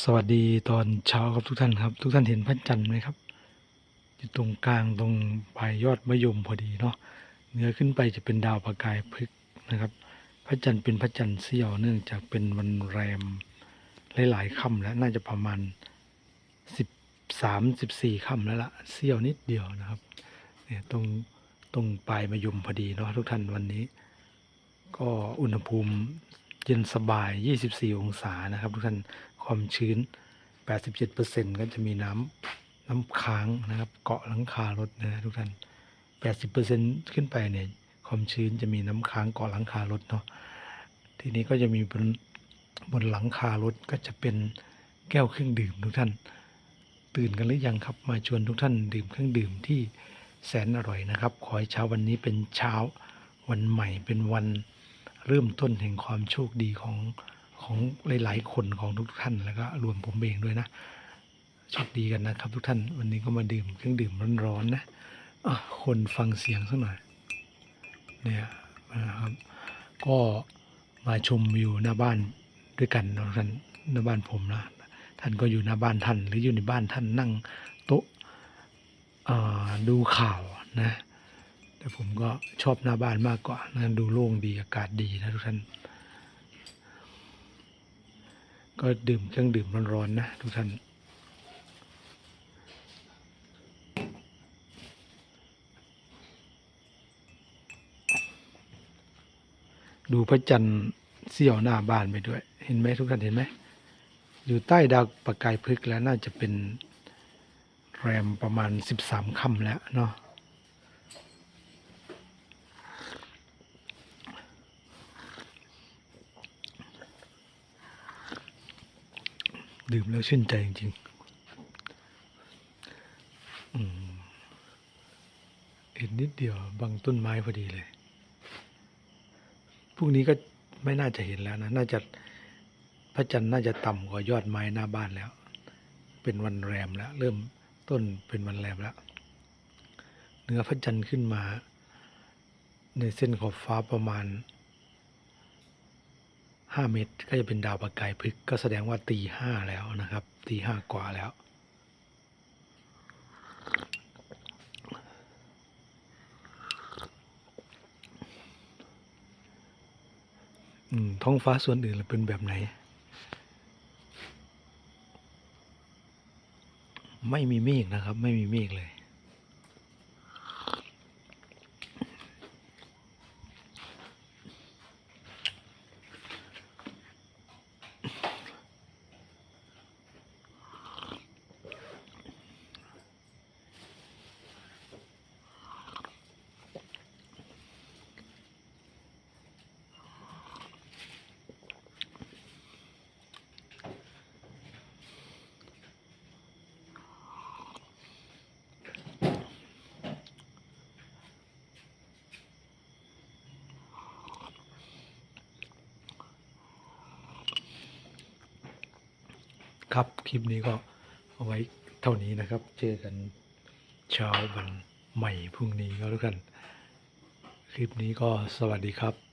สวัสดีตอนเช้าครับทุกท่านครับ ทุกท่านเห็นพระจันทร์ไหมครับอยู่ตรงกลางตรงปลายยอดมะยมพอดีเนาะเหนือขึ้นไปจะเป็นดาวประกายพฤกษ์นะครับ พระจันทร์เป็นพระจันทร์เสี้ยวเนื่องจากเป็นวันแรมหลายๆค่ำแล้วน่าจะประมาณสิบสามสิบสี่ค่ำแล้วละเสี้ยวนิดเดียวนะครับเนี่ยตรงตรงปลายมะยมพอดีเนาะทุกท่านวันนี้ ก็อุณหภูมิเย็นสบาย 24 องศานะครับ ทุกท่าน ความชื้น 87%ก็จะมีน้ำน้ำค้างนะครับ เกาะหลังคารถนะทุกท่าน 80%ขึ้นไปเนี่ยความชื้นจะมีน้ำค้างเกาะหลังคารถเนาะทีนี้ก็จะมีบนบนหลังคารถก็จะเป็นแก้วเครื่องดื่มทุกท่าน ตื่นกันหรือยังครับมาชวนทุกท่านดื่มเครื่องดื่มที่แสนอร่อยนะครับ ขอให้เช้าวันนี้เป็นเช้าวันใหม่เป็นวันเริ่มต้นแห่งความโชคดีของ ของหลาย ๆ คนของทุกท่านแล้วก็รวมผมเองด้วยนะโชคดีกันนะครับ ทุกท่านวันนี้ก็มาดื่มเครื่องดื่มร้อนๆนะอะคนฟังเสียงสักหน่อยเนี่ยนะครับ ก็มาชมวิวหน้าบ้านด้วยกันนะท่านหน้าบ้านผมนะท่านก็อยู่หน้าบ้านท่าน หรืออยู่ในบ้านท่านนั่งโต๊ะดูข่าวนะแต่ผมก็ชอบหน้าบ้านมากกว่านะดูโล่งดีอากาศดีนะทุกท่าน ก็ดื่มเครื่องดื่มร้อนๆนะทุกท่าน ดูพระจันทร์เสี้ยวหน้าบ้านไปด้วย เห็นไหมทุกท่านเห็นไหม อยู่ใต้ดาวประกายพฤกษ์แล้วน่าจะเป็นแรมประมาณสิบสามค่ำแล้วเนาะ ดื่มแล้วชื่นใจจริงๆเห็นนิดเดียวบังต้นไม้พอดีเลย พรุ่งนี้ก็ไม่น่าจะเห็นแล้วนะ น่าจะพระจันทร์น่าจะต่ำกว่ายอดไม้หน้าบ้านแล้ว เป็นวันแรมแล้ว เริ่มต้นเป็นวันแรมแล้วเหนือพระจันทร์ขึ้นมา ในเส้นขอบฟ้าประมาณ ห้าเมตรก็จะเป็นดาวประกายพฤกษ์ก็แสดงว่าตีห้าแล้วนะครับตีห้ากว่าแล้ว ท้องฟ้าส่วนอื่นเป็นแบบไหน ไม่มีเมฆนะครับ ไม่มีเมฆเลย ครับ คลิปนี้ก็เอาไว้เท่านี้นะครับ เจอกันเช้าวันใหม่พรุ่งนี้ก็แล้วกัน คลิปนี้ก็สวัสดีครับ